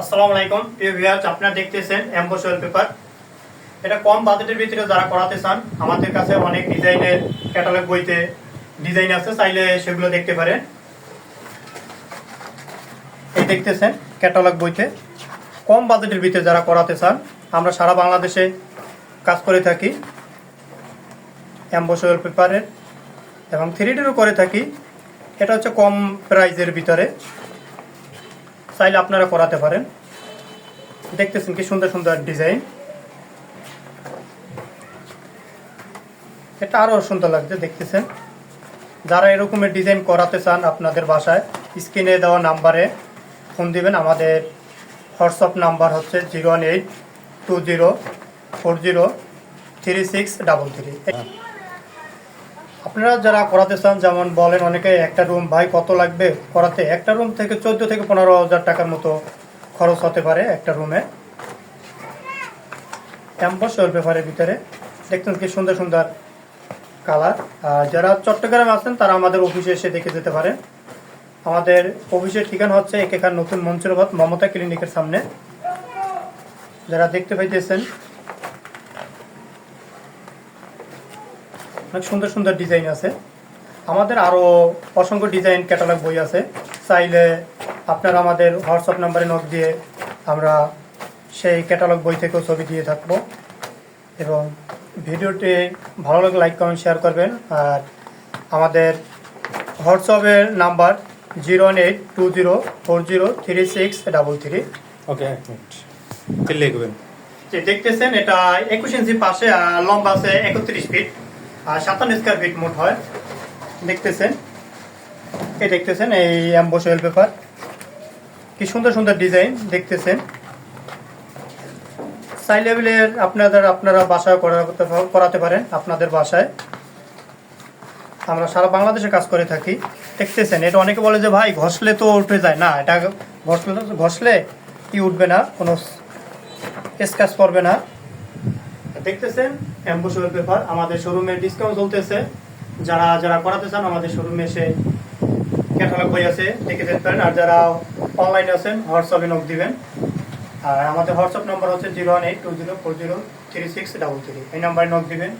আসসালামু আলাইকুম। প্রিয় ভিউয়ার্স আপনারা দেখতেছেন এমবোস পেপার এটা কম বাজেটের ভিতরে যারা করাতে চান, আমাদের কাছে অনেক ডিজাইনের ক্যাটালগ বইতে ডিজাইন আছে, চাইলে সেগুলো দেখতে পারেন। এই দেখতেছেন ক্যাটালগ বইতে। কম বাজেটের ভিতরে যারা করাতে চান, আমরা সারা বাংলাদেশে কাজ করে থাকি ওয়েল পেপারের এবং থ্রি ডিরও করে থাকি। এটা হচ্ছে কম প্রাইজের ভিতরে। চাইলে আপনারা করাতে পারেন। দেখতেছেন কি সুন্দর সুন্দর ডিজাইন। এটা আরও সুন্দর লাগছে, দেখতেছেন। যারা এরকমের ডিজাইন করাতে চান আপনাদের বাসায়, স্ক্রিনে দেওয়া নাম্বারে ফোন দিবেন। আমাদের হোয়াটসঅ্যাপ নাম্বার হচ্ছে zero one eight two zero four zero three six double three. আপনারা যারা করাতে চান, যেমন বলেন অনেকে একটা রুম ভাই কত লাগবে করাতে? একটা রুম থেকে চোদ্দ থেকে পনেরো হাজার টাকার মতো খরচ হতে পারে একটা রুমে ক্যাম্পাস পেপারের ভিতরে। দেখতেন কি সুন্দর সুন্দর কালার আর যারা চট্টগ্রামে আছেন, তারা আমাদের অফিসে এসে দেখে যেতে পারেন। আমাদের অফিসের ঠিকানা হচ্ছে এখান নতুন মঞ্চুরাবাদ মমতা ক্লিনিকের সামনে। যারা দেখতে পাইতেছেন অনেক সুন্দর সুন্দর ডিজাইন আছে। আমাদের আরও অসংখ্য ডিজাইন ক্যাটালগ বই আছে। চাইলে আপনারা আমাদের হোয়াটসঅ্যাপ নাম্বারে নোট দিয়ে আমরা সেই ক্যাটালগ বই থেকেও ছবি দিয়ে থাকব। এবং ভিডিওটি ভালো লাগলে লাইক কমেন্ট শেয়ার করবেন। আর আমাদের হোয়াটসঅ্যাপের number zero one eight two zero four zero three six double three. Okay এক মিনিট। লিখবেন? যে দেখতেছেন এটা একুশ ইঞ্চি পাশে আর লম্বা আছে একত্রিশ ফিট। সাতান্ন স্কোয়ার ফিট মোট হয়। দেখতেছেন? এই দেখতেছেন, এই অ্যাম্বোস অয়েল পেপার কি সুন্দর সুন্দর ডিজাইন দেখতেছেন? সাই লেভেলের আপনাদের, আপনারা বাসায় করাতে পারেন, আপনাদের বাসায়। আমরা সারা বাংলাদেশে কাজ করে থাকি। দেখতেছেন, এটা অনেকে বলে যে, ভাই, ঘষলে তো উঠে যায়। না, এটা ঘষলে ঘষলে কি উঠবে না, কোনো স্কাচ পড়বে না। দেখতেছেন? অ্যাম্বুসুয়াল পেপার, আমাদের শোরুমে ডিসকাউন্ট চলতেছে। যারা যারা করাতে চান, আমাদের শোরুমে এসে ক্যাটালগ বই আছে দেখে যেতে পারেন আর যারা অনলাইন আছেন হোয়াটসঅ্যাপে নক দিবেন। আর আমাদের হোয়াটসঅ্যাপ নম্বর হচ্ছে zero one eight two zero four zero three six double three এই নাম্বারে নক দিবেন।